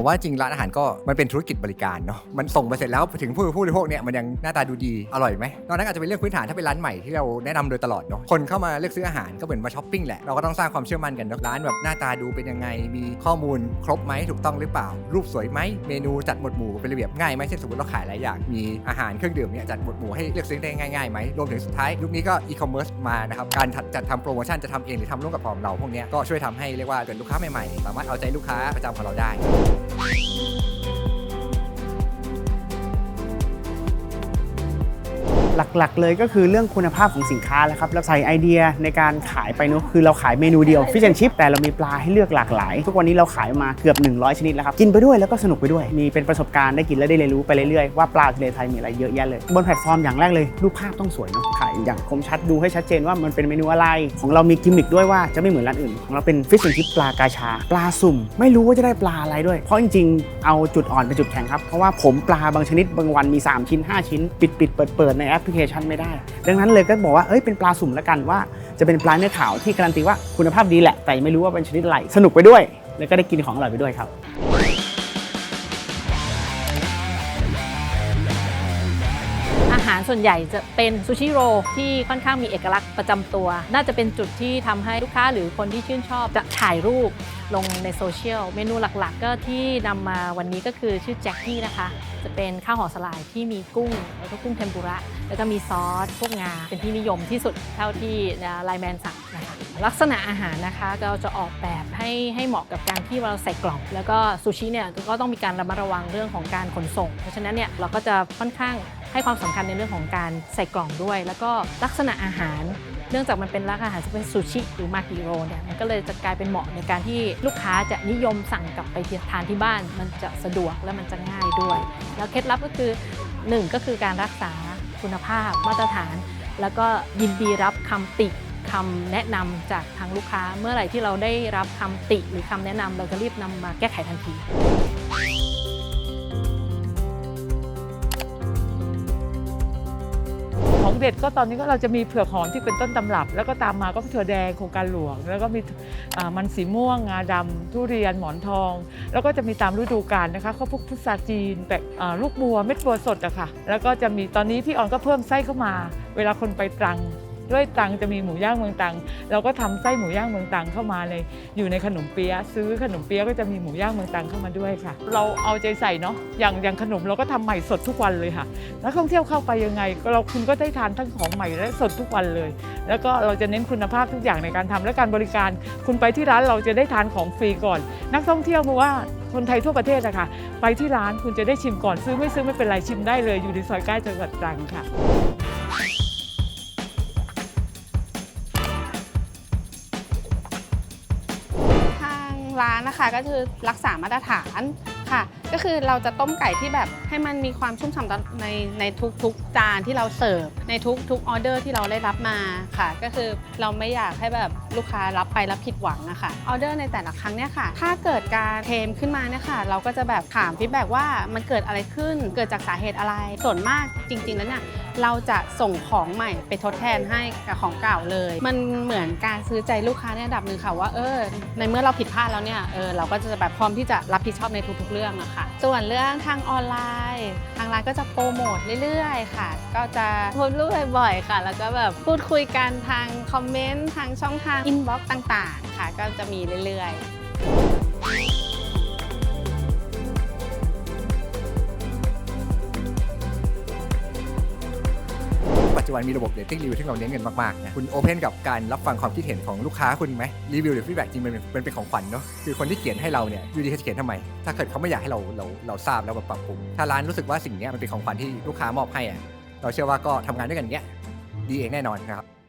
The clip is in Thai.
ผมว่าจริงร้านอาหารก็มันเป็นธุรกิจบริการเนาะมันส่งไปเสร็จแล้วถึงผู้ผู้บริโภคเนี่ยมันยังหน้าตาดูดีอร่อยไหมตอนนั้นอาจจะเป็นเรื่องพื้นฐานถ้าเป็นร้านใหม่ที่เราแนะนำโดยตลอดเนาะคนเข้ามาเลือกซื้ออาหารก็เหมือนมาช้อปปิ้งแหละเราก็ต้องสร้างความเชื่อมั่นกันเนอะร้านแบบหน้าตาดูเป็นยังไง มีข้อมูลครบไหมถูกต้องหรือเปล่า รูปสวยไหมเมนูจัดหมวดหมู่เป็นระเบียบง่ายไหมเช่นสมมติเราขายหลายอย่างมีอาหารเครื่องดื่มเนี่ยจัดหมวดหมู่ให้เลือกซื้อได้ง่ายๆไหมรวมถึงสุดท้ายยุคนี้ก็อีคอมเมิร์ซมานะครับการจัดทำโปรโมชั่นจะทำเองหรือทำร่วมกับพร้อมเราพวกนี้ก็ช่วยทำให้เรียกว่าเกิดลูกค้าใหม่ๆสามารถเอาใจลูกค้าประจำของเราได้ you หลักๆ เลยก็คือเรื่องคุณภาพของสินค้าแหละครับเราใส่ไอเดียในการขายไปเนอะคือเราขายเมนูเดียวฟิชแอนชิพแต่เรามีปลาให้เลือกหลากหลาย ทุกวันนี้เราขายมาเกือบ 100 ชนิดแล้วครับ กินไปด้วยแล้วก็สนุกไปด้วย มีเป็นประสบการณ์ได้กินและได้เรียนรู้ไปเรื่อยๆว่าปลาทะเลไทยมีอะไรเยอะแยะเลย บนแพลตฟอร์มอย่างแรกเลยรูปภาพต้องสวยเนาะขายอย่างคมชัดดูให้ชัดเจนว่ามันเป็นเมนูอะไร ของเรามีกิมมิคด้วยว่าจะไม่เหมือนร้านอื่น ของเราเป็นฟิชแอนชิพปลากาชา ปลาสุ่ม ไม่รู้ว่าจะได้ปลาอะไรด้วย เพราะจริงๆเอาจุดอ่อนเป็นจุดแข็งครับเพราะว่าผมปลาบางชนิดบางวันมี 3 ชิ้น 5 ชิ้น ปิดปิดเปิดเปิดในแอปลิเคชันไม่ได้ ดังนั้นเลยก็บอกว่าเอ้ยเป็นปลาสุ่มแล้วกันว่า จะเป็นปลาเนื้อขาวที่การันตีว่าคุณภาพดีแหละ แต่ไม่รู้ว่าเป็นชนิดอะไรสนุกไปด้วย แล้วก็ได้กินของอร่อยไปด้วยครับ อาหารส่วนใหญ่จะเป็นซูชิโรที่ค่อนข้างมีเอกลักษณ์ประจำตัว น่าจะเป็นจุดที่ทำให้ลูกค้าหรือคนที่ชื่นชอบจะถ่ายรูปลงในโซเชียล เมนูหลักๆ ก็ที่นำมาวันนี้ก็คือชื่อแจ็คกี้นะคะ จะเป็นข้าวห่อสลายที่มีกุ้งแล้วก็กุ้งเทมปุระ แล้วก็มีซอส พวกงา เป็นที่นิยมที่สุดเท่าที่ไลแมนสั่งนะคะลักษณะอาหารนะคะเราจะออกแบบให้ให้เหมาะกับการที่เราใส่กล่อง แล้วก็ซูชิเนี่ยก็ต้องมีการระมัดระวังเรื่องของการขนส่ง เพราะฉะนั้นเนี่ยเราก็จะค่อนข้างให้ความสำคัญในเรื่องของการใส่กล่องด้วย แล้วก็ลักษณะอาหาร เนื่องจากมันเป็นร้านอาหารจะเป็นซูชิหรือมากิโรเนี่ยมันก็เลยจะกลายเป็นเหมาะในการที่ลูกค้าจะนิยมสั่งกลับไปทานที่บ้าน มันจะสะดวกและมันจะง่ายด้วย แล้วเคล็ดลับก็คือหนึ่งก็คือการรักษาคุณภาพมาตรฐาน แล้วก็ยินดีรับคำติคำแนะนำจากทางลูกค้า เมื่อไหร่ที่เราได้รับคำติหรือคำแนะนำเราจะรีบนำมาแก้ไขทันที เด็ดก็ตอนนี้ก็เราจะมีเผือกหอมที่เป็นต้นตำรับ แล้วก็ตามมาก็ถั่วแดงโครงการหลวง แล้วก็มีมันสีม่วงงาดำทุเรียนหมอนทอง แล้วก็จะมีตามฤดูกาลนะคะข้าวพุกพุทราจีนแบบลูกบัวเม็ดบัวสดอะค่ะแล้วก็จะมีตอนนี้พี่ออนก็เพิ่มไส้เข้ามา เวลาคนไปตรัง ด้วยตังจะมีหมูย่างเมืองตังเราก็ทำไส้หมูย่างเมืองตังเข้ามาเลยอยู่ในขนมเปี๊ยะซื้อขนมเปี๊ยะก็จะมีหมูย่างเมืองตังเข้ามาด้วยค่ะ เราเอาใจใส่เนาะอย่างอย่างขนมเราก็ทำใหม่สดทุกวันเลยค่ะนักท่องเที่ยวเข้าไปยังไง ก็เราคุณก็ได้ทานทั้งของใหม่และสดทุกวันเลย แล้วก็เราจะเน้นคุณภาพทุกอย่างในการทำและการบริการ คุณไปที่ร้านเราจะได้ทานของฟรีก่อน นักท่องเที่ยวเพราะว่าคนไทยทั่วประเทศนะคะไปที่ร้านคุณจะได้ชิมก่อนซื้อไม่ซื้อไม่เป็นไรชิมได้เลยอยู่ในซอยใกล้จังหวัดตรังค่ะ ร้านนะคะก็คือรักษามาตรฐานค่ะ ก็คือเราจะต้มไก่ที่แบบให้มันมีความชุ่มฉ่ำในในทุกๆจานที่เราเสิร์ฟในทุกๆออเดอร์ที่เราได้รับมาค่ะ ก็คือเราไม่อยากให้แบบลูกค้ารับไปแล้วผิดหวังนะคะออเดอร์ในแต่ละครั้งเนี่ยค่ะ ถ้าเกิดการเทมขึ้นมาเนี่ยค่ะ เราก็จะแบบถามฟีดแบ็กว่ามันเกิดอะไรขึ้น เกิดจากสาเหตุอะไรส่วนมากจริง ๆ แล้วเนี่ยเราจะส่งของใหม่ไปทดแทนให้กับของเก่าเลย มันเหมือนการซื้อใจลูกค้าในระดับหนึ่งค่ะว่าเออในเมื่อเราผิดพลาดแล้วเนี่ยเออเราก็จะแบบพร้อมที่จะรับผิดชอบในทุกๆเรื่องอะค่ะ ส่วนเรื่องทางออนไลน์ ทางร้านก็จะโปรโมทเรื่อยๆค่ะ ก็จะโพสต์รูปบ่อยๆค่ะ แล้วก็แบบพูดคุยกันทางคอมเมนต์ทางช่องทางอินบ็อกซ์ต่างๆ ค่ะ ก็จะมีเรื่อยๆ จุบันมีระบบเรตติ้งรีวิวที่เราเน้นกันมากๆนะคุณโอเพนกับการรับฟังความคิดเห็นของลูกค้าคุณไหมรีวิวหรือฟีดแบ็จริงมันเป็นเป็นของขวัญเนาะคือคนที่เขียนให้เราเนี่ยอยู่ดีเขาจะเขียนทำไม ถ้าเกิดเขาไม่อยากให้เราเราเราทราบแล้วแบบปรับปรุงถ้าร้านรู้สึกว่าสิ่งนี้มันเป็นของขวัญที่ลูกค้ามอบให้อะเราเชื่อว่าก็ทำงานด้วยกันอย่างเงี้ยดีเองแน่นอนนะครับ